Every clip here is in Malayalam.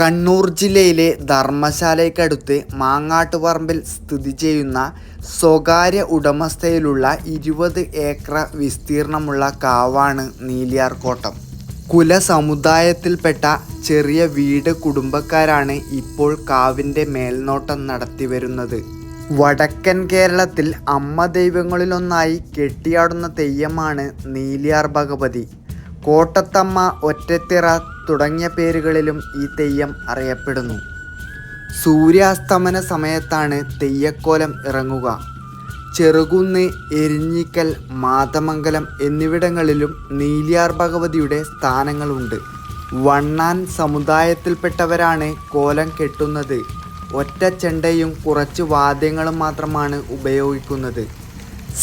കണ്ണൂർ ജില്ലയിലെ ധർമ്മശാലയ്ക്കടുത്ത് മാങ്ങാട്ടുപറമ്പിൽ സ്ഥിതി ചെയ്യുന്ന സ്വകാര്യ ഉടമസ്ഥയിലുള്ള ഇരുപത് ഏക്കർ വിസ്തീർണമുള്ള കാവാണ് നീലിയാർകോട്ടം കുലസമുദായത്തിൽപ്പെട്ട ചെറിയ വീട് കുടുംബക്കാരാണ് ഇപ്പോൾ കാവിന്റെ മേൽനോട്ടം നടത്തി വരുന്നത് വടക്കൻ കേരളത്തിൽ അമ്മ ദൈവങ്ങളിലൊന്നായി കെട്ടിയാടുന്ന തെയ്യമാണ് നീലിയാർ ഭഗവതി. കോട്ടത്തമ്മ ഒറ്റത്തിറ തുടങ്ങിയ പേരുകളിലും ഈ തെയ്യം അറിയപ്പെടുന്നു. സൂര്യാസ്തമന സമയത്താണ് തെയ്യക്കോലം ഇറങ്ങുക. ചെറുകുന്ന് എരിഞ്ഞിക്കൽ മാതമംഗലം എന്നിവിടങ്ങളിലും നീലിയാർ ഭഗവതിയുടെ സ്ഥാനങ്ങളുണ്ട്. വണ്ണാൻ സമുദായത്തിൽപ്പെട്ടവരാണ് കോലം കെട്ടുന്നത്. ഒറ്റ ചെണ്ടയും കുറച്ച് വാദ്യങ്ങളും മാത്രമാണ് ഉപയോഗിക്കുന്നത്.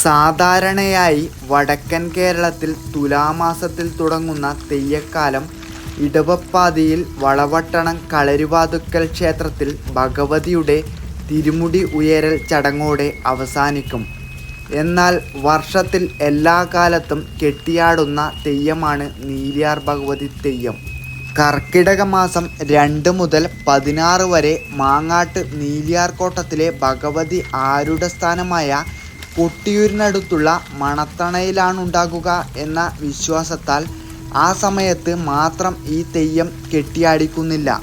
സാധാരണയായി വടക്കൻ കേരളത്തിൽ തുലാമാസത്തിൽ തുടങ്ങുന്ന തെയ്യക്കാലം ഇടവപ്പാതിയിൽ വളവട്ടണം കളരുവാതുക്കൽ ക്ഷേത്രത്തിൽ ഭഗവതിയുടെ തിരുമുടി ഉയരൽ ചടങ്ങോടെ അവസാനിക്കും. എന്നാൽ വർഷത്തിൽ എല്ലാ കാലത്തും കെട്ടിയാടുന്ന തെയ്യമാണ് നീലിയാർ ഭഗവതി തെയ്യം. കർക്കിടക മാസം രണ്ട് മുതൽ പതിനാറ് വരെ മാങ്ങാട്ട് നീലിയാർകോട്ടത്തിലെ ഭഗവതി ആരുടെ സ്ഥാനമായ കൊട്ടിയൂരിനടുത്തുള്ള മണത്തണയിലാണുണ്ടാകുക എന്ന വിശ്വാസത്താൽ ആ സമയത്ത് മാത്രം ഈ തെയ്യം കെട്ടിയാടിക്കുന്നില്ല.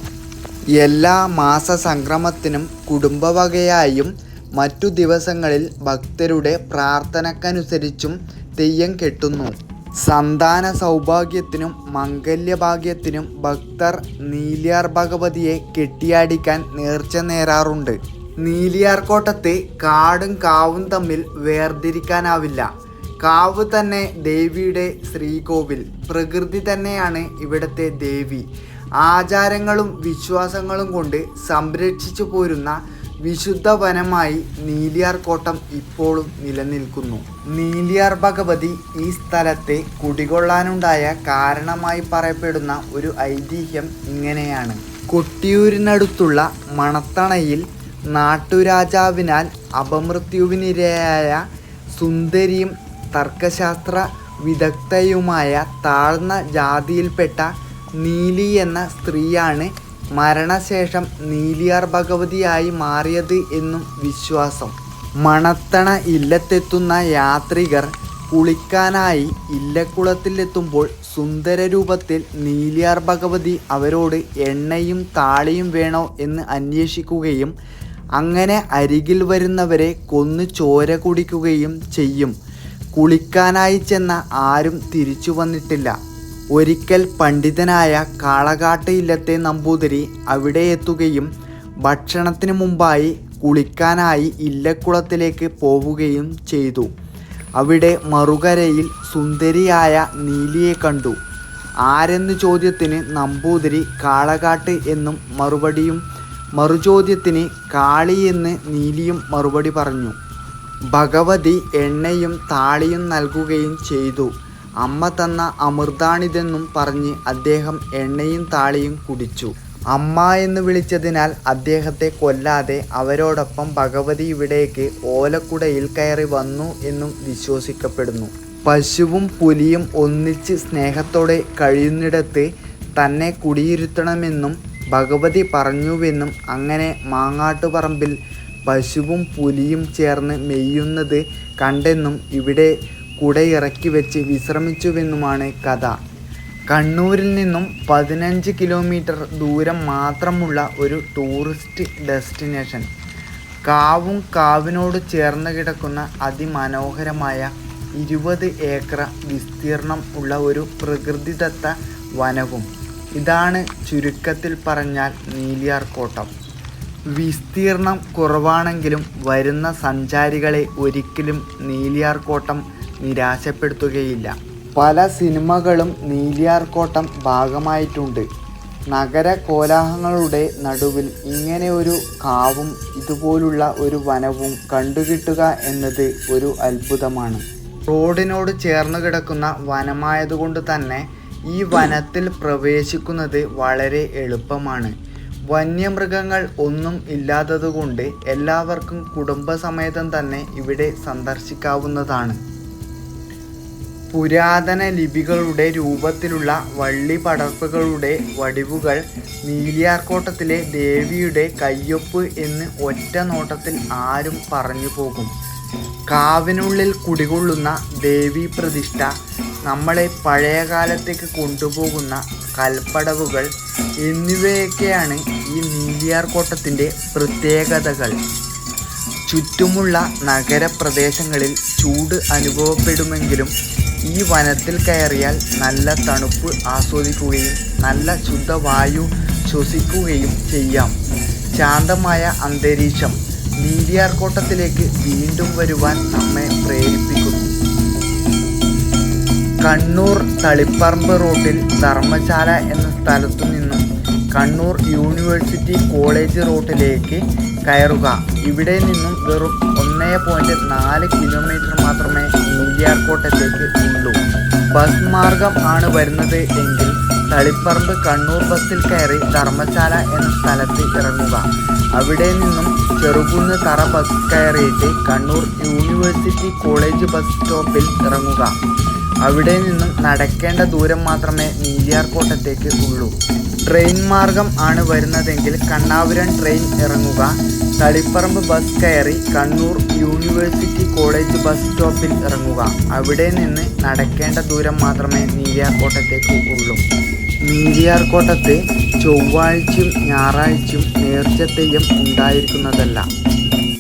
എല്ലാ മാസ സംക്രമത്തിനും കുടുംബവകയായും മറ്റു ദിവസങ്ങളിൽ ഭക്തരുടെ പ്രാർത്ഥനക്കനുസരിച്ചും തെയ്യം കെട്ടുന്നു. സന്താന സൗഭാഗ്യത്തിനും മംഗല്യഭാഗ്യത്തിനും ഭക്തർ നീലിയാർ ഭഗവതിയെ കെട്ടിയാടിക്കാൻ നേർച്ച നേരാറുണ്ട്. നീലിയാർക്കോട്ടത്തെ കാടും കാവും തമ്മിൽ വേർതിരിക്കാനാവില്ല. കാവ് തന്നെ ദേവിയുടെ ശ്രീകോവിൽ പ്രകൃതി തന്നെയാണ് ഇവിടുത്തെ ദേവി. ആചാരങ്ങളും വിശ്വാസങ്ങളും കൊണ്ട് സംരക്ഷിച്ചു പോരുന്ന വിശുദ്ധ വനമായി നീലിയാർ കോട്ടം ഇപ്പോഴും നിലനിൽക്കുന്നു. നീലിയാർ ഭഗവതി ഈ സ്ഥലത്തെ കുടികൊള്ളാനുണ്ടായ കാരണമായി പറയപ്പെടുന്ന ഒരു ഐതിഹ്യം ഇങ്ങനെയാണ്. കൊട്ടിയൂരിനടുത്തുള്ള മണത്തണയിൽ നാട്ടുരാജാവിനാൽ അപമൃത്യുവിനിരയായ സുന്ദരിയും തർക്കശാസ്ത്ര വിദഗ്ധയുമായ താഴ്ന്ന ജാതിയിൽപ്പെട്ട നീലി എന്ന സ്ത്രീയാണ് മരണശേഷം നീലിയാർ ഭഗവതിയായി മാറിയത് എന്നും വിശ്വാസം. മണത്തണ ഇല്ലത്തെത്തുന്ന യാത്രികർ കുളിക്കാനായി ഇല്ലക്കുളത്തിലെത്തുമ്പോൾ സുന്ദര രൂപത്തിൽ നീലിയാർ ഭഗവതി അവരോട് എണ്ണയും താളിയും വേണോ എന്ന് അന്വേഷിക്കുകയും അങ്ങനെ അരികിൽ വരുന്നവരെ കൊന്നു ചോര കുടിക്കുകയും ചെയ്യും. കുളിക്കാനായി ചെന്ന ആരും തിരിച്ചു വന്നിട്ടില്ല. ഒരിക്കൽ പണ്ഡിതനായ കാളകാട്ട് ഇല്ലത്തെ നമ്പൂതിരി അവിടെ എത്തുകയും ഭക്ഷണത്തിന് മുമ്പായി കുളിക്കാനായി ഇല്ലക്കുളത്തിലേക്ക് പോവുകയും ചെയ്തു. അവിടെ മറുകരയിൽ സുന്ദരിയായ നീലിയെ കണ്ടു. ആരെന്ന് ചോദ്യത്തിന് നമ്പൂതിരി കാളകാട്ട് എന്നും മറുപടിയും മറുചോദ്യത്തിന് കാളി നീലിയും മറുപടി പറഞ്ഞു. ഭഗവതി എണ്ണയും താളിയും നൽകുകയും ചെയ്തു. അമ്മ തന്ന അമൃതാണിതെന്നും പറഞ്ഞ് അദ്ദേഹം എണ്ണയും താളിയും കുടിച്ചു. അമ്മ എന്ന് വിളിച്ചതിനാൽ അദ്ദേഹത്തെ കൊല്ലാതെ അവരോടൊപ്പം ഭഗവതി ഇവിടേക്ക് ഓലക്കുടയിൽ കയറി വന്നു എന്നും വിശ്വസിക്കപ്പെടുന്നു. പശുവും പുലിയും ഒന്നിച്ച് സ്നേഹത്തോടെ കഴിയുന്നിടത്ത് തന്നെ കുടിയിരുത്തണമെന്നും ഭഗവതി പറഞ്ഞുവെന്നും അങ്ങനെ മാങ്ങാട്ടുപറമ്പിൽ പശുവും പുലിയും ചേർന്ന് മെയ്യുന്നത് കണ്ടെന്നും ഇവിടെ കുടയിറക്കി വെച്ച് വിശ്രമിച്ചുവെന്നുമാണ് കഥ. കണ്ണൂരിൽ നിന്നും പതിനഞ്ച് കിലോമീറ്റർ ദൂരം മാത്രമുള്ള ഒരു ടൂറിസ്റ്റ് ഡെസ്റ്റിനേഷൻ കാവും കാവിനോട് ചേർന്ന് കിടക്കുന്ന അതിമനോഹരമായ ഇരുപത് ഏക്കർ വിസ്തീർണം ഉള്ള ഒരു പ്രകൃതിദത്ത വനവും. ഇതാണ് ചുരുക്കത്തിൽ പറഞ്ഞാൽ നീലിയാർകോട്ടം. വിസ്തീർണം കുറവാണെങ്കിലും വരുന്ന സഞ്ചാരികളെ ഒരിക്കലും നീലിയാർകോട്ടം നിരാശപ്പെടുത്തുകയില്ല. പല സിനിമകളും നീലിയാർകോട്ടം ഭാഗമായിട്ടുണ്ട്. നഗര കോലാഹങ്ങളുടെ നടുവിൽ ഇങ്ങനെ ഒരു കാവും ഇതുപോലുള്ള ഒരു വനവും കണ്ടുകിട്ടുക എന്നത് ഒരു അത്ഭുതമാണ്. റോഡിനോട് ചേർന്ന് കിടക്കുന്ന വനമായതുകൊണ്ട് തന്നെ ഈ വനത്തിൽ പ്രവേശിക്കുന്നത് വളരെ എളുപ്പമാണ്. വന്യമൃഗങ്ങൾ ഒന്നും ഇല്ലാത്തതുകൊണ്ട് എല്ലാവർക്കും കുടുംബസമേതം തന്നെ ഇവിടെ സന്ദർശിക്കാവുന്നതാണ്. പുരാതന ലിപികളുടെ രൂപത്തിലുള്ള വള്ളി പടർപ്പുകളുടെ വടിവുകൾ നീലിയാർക്കോട്ടത്തിലെ ദേവിയുടെ കയ്യൊപ്പ് എന്ന് ഒറ്റ നോട്ടത്തിൽ ആരും പറഞ്ഞു പോകും. കാവിനുള്ളിൽ കുടികൊള്ളുന്ന ദേവീ പ്രതിഷ്ഠ നമ്മളെ പഴയ കാലത്തേക്ക് കൊണ്ടുപോകുന്ന കൽപ്പടവുകൾ എന്നിവയൊക്കെയാണ് ഈ നീലിയാർ നീലിയാർക്കോട്ടത്തിന്റെ പ്രത്യേകതകൾ. ചുറ്റുമുള്ള നഗരപ്രദേശങ്ങളിൽ ചൂട് അനുഭവപ്പെടുമെങ്കിലും ഈ വനത്തിൽ കയറിയാൽ നല്ല തണുപ്പ് ആസ്വദിക്കുകയും നല്ല ശുദ്ധവായു ശ്വസിക്കുകയും ചെയ്യാം. ശാന്തമായ അന്തരീക്ഷം നീലിയാർക്കോട്ടത്തിലേക്ക് വീണ്ടും വരുവാൻ നമ്മെ പ്രേരിപ്പിക്കുന്നു. കണ്ണൂർ തളിപ്പറമ്പ് റോഡിൽ ധർമ്മശാല എന്ന സ്ഥലത്തു നിന്നും കണ്ണൂർ യൂണിവേഴ്സിറ്റി കോളേജ് റോഡിലേക്ക് കയറുക. ഇവിടെ നിന്നും വെറും ഒന്നേ പോയിന്റ് നാല് കിലോമീറ്റർ മാത്രമേ നീലിയാർക്കോട്ടത്തേക്ക് ഉള്ളൂ. ബസ് മാർഗം ആണ് വരുന്നത് എങ്കിൽ തളിപ്പറമ്പ് കണ്ണൂർ ബസ്സിൽ കയറി ധർമ്മശാല എന്ന സ്ഥലത്ത് ഇറങ്ങുക. അവിടെ നിന്നും ചെറുകുന്ന് തറ ബസ് കയറിയിട്ട് കണ്ണൂർ യൂണിവേഴ്സിറ്റി കോളേജ് ബസ് സ്റ്റോപ്പിൽ ഇറങ്ങുക. അവിടെ നിന്നും നടക്കേണ്ട ദൂരം മാത്രമേ നീലിയാർ കോട്ടത്തേക്ക് ഉള്ളൂ. ട്രെയിൻ മാർഗം ആണ് വരുന്നതെങ്കിൽ കണ്ണാപുരം ട്രെയിൻ ഇറങ്ങുക. തളിപ്പറമ്പ് ബസ് കയറി കണ്ണൂർ യൂണിവേഴ്സിറ്റി കോളേജ് ബസ് സ്റ്റോപ്പിൽ ഇറങ്ങുക. അവിടെ നിന്ന് നടക്കേണ്ട ദൂരം മാത്രമേ നീലിയാർ കോട്ടത്തേക്ക് ഉള്ളൂ. നീലിയാർ കോട്ടത്ത് ചൊവ്വാഴ്ചയും ഞായറാഴ്ചയും നേർച്ചത്തെയും ഉണ്ടായിരിക്കുന്നതല്ല.